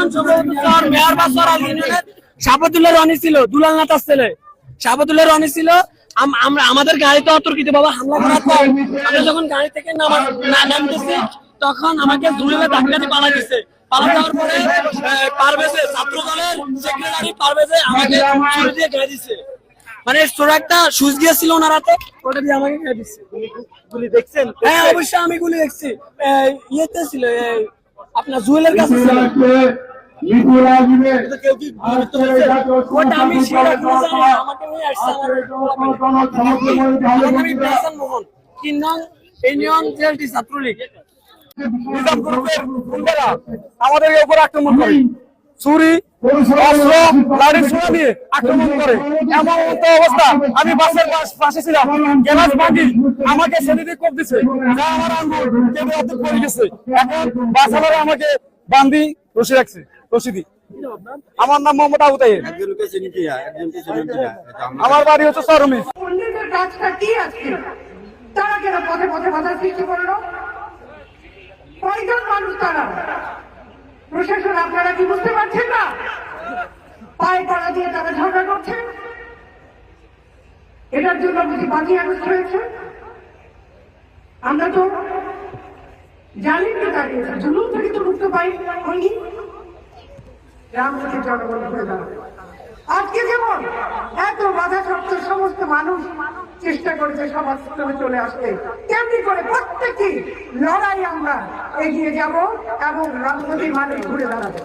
Panchagarh mayor বাসর ইউনিয়নের সাবতুল্লাহ রনি ছিল দুলালনাথ ছেলে সাবতুল্লাহ রনি ছিল আমরা আমাদের গাড়িতে অতর্কিত বাবা হামলা করার পর আমরা যখন গাড়ি থেকে নামা- নামতেছি তখন আমাকে ধুলে ধাক্কা দিয়ে পালা পালা যাওয়ার পরে পারভেজে ছাত্র দলের সেক্রেটারি পারভেজে আমাকে ছুরি দিয়ে গায়ে মানে ছোট একটা সুচ গিয়েছিল ওনার হাতে ওটা দিয়ে আমাকে গায়ে গুলি দেখছেন? হ্যাঁ অবশ্যই আমি গুলি দেখছি। ইয়েতে ছিল আপনার জুয়েলের কাছে ছিল। ছাত্রলীগ। নিজাম গ্রুপের গুন্ডারা আমাদের উপর আক্রমণ করে। অস্ত্র ছোড়া দিয়ে আক্রমণ করে। এমন তো অবস্থা। আমি বাসের পাশে ছিলাম। গ্যালাস আমাকে সেদিকে কোপ দিছে। যা আমার আঙ্গুল কেটে অর্ধেক পড়ে গেছে। এখন বাসালারা আমাকে বান্দি রশি রাখছে। রশিদি। আমার নাম মোহাম্মদ আবু এটা আমরা বাড়ি হচ্ছে মানুষ তারা? পায়ে পাড়া দিয়ে তারা ঝগড়া করছে। এটার জন্য আমরা তো জানি না দাঁড়িয়ে জুলুম থেকে তো মুক্ত পাই জনগণ আজকে যেমন এত বাধা সত্ত্বেও সমস্ত মানুষ চেষ্টা করেছে সমাজ চলে আসতে, তেমনি করে প্রত্যেকটি লড়াই আমরা এগিয়ে যাব এবং রাজনীতি মানুষ ঘুরে দাঁড়াবে